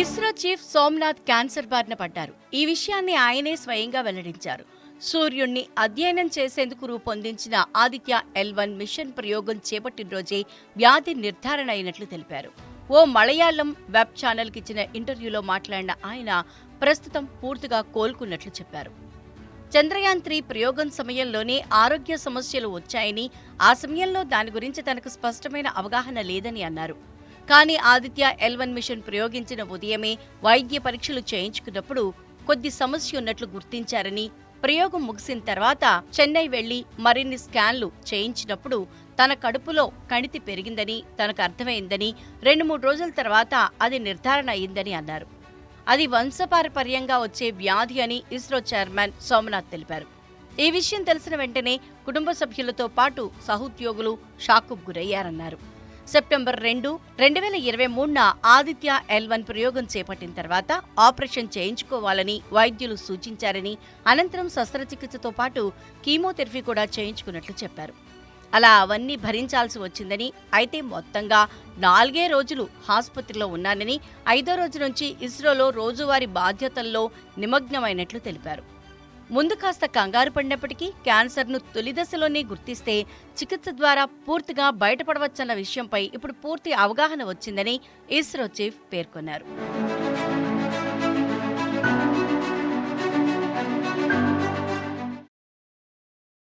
ISRO chief Somnath cancer బారిన పడ్డారు. ఈ విషయాన్ని ఆయనే స్వయంగా వెల్లడించారు. సూర్యుణ్ణి అధ్యయనం చేసేందుకు రూపొందించిన ఆదిత్య ఎల్ వన్ మిషన్ ప్రయోగం చేపట్టిన రోజే వ్యాధి నిర్ధారణ అయినట్లు తెలిపారు. ఓ మలయాళం వెబ్ ఛానల్కి ఇచ్చిన ఇంటర్వ్యూలో మాట్లాడిన ఆయన ప్రస్తుతం పూర్తిగా కోలుకున్నట్లు చెప్పారు. చంద్రయాన్ త్రీ ప్రయోగం సమయంలోనే ఆరోగ్య సమస్యలు వచ్చాయని ఆ సమయంలో దాని గురించి తనకు స్పష్టమైన అవగాహన లేదని అన్నారు. కానీ ఆదిత్య ఎల్వన్ మిషన్ ప్రయోగించిన ఉదయమే వైద్య పరీక్షలు చేయించుకున్నప్పుడు కొద్ది సమస్య ఉన్నట్లు గుర్తించారని ప్రయోగం ముగిసిన తర్వాత చెన్నై వెళ్ళి మరిన్ని స్కాన్లు చేయించినప్పుడు తన కడుపులో కణితి పెరిగిందని తనకు అర్థమైందని రెండు మూడు రోజుల తర్వాత అది నిర్ధారణ అయిందని అన్నారు. అది వంశపారపర్యంగా వచ్చే వ్యాధి అని ఇస్రో చైర్మన్ సోమనాథ్ తెలిపారు. ఈ విషయం తెలిసిన వెంటనే కుటుంబ సభ్యులతో పాటు సహోద్యోగులు షాక్కు గురయ్యారన్నారు. సెప్టెంబర్ రెండు రెండు వేల ఇరవై మూడున ఆదిత్య ఎల్ వన్ ప్రయోగం చేపట్టిన తర్వాత ఆపరేషన్ చేయించుకోవాలని వైద్యులు సూచించారని అనంతరం శస్త్రచికిత్సతో పాటు కీమోథెరపీ కూడా చేయించుకున్నట్లు చెప్పారు. అలా అవన్నీ భరించాల్సి వచ్చిందని అయితే మొత్తంగా నాలుగే రోజులు ఆసుపత్రిలో ఉన్నానని ఐదో రోజు నుంచి ఇస్రోలో రోజువారీ బాధ్యతల్లో నిమగ్నమైనట్లు తెలిపారు. ముందు కాస్త కంగారు పడినప్పటికీ క్యాన్సర్ను తొలి దశలోనే గుర్తిస్తే చికిత్స ద్వారా పూర్తిగా బయటపడవచ్చన్న విషయంపై ఇప్పుడు పూర్తి అవగాహన వచ్చిందని ఇస్రో చీఫ్ పేర్కొన్నారు.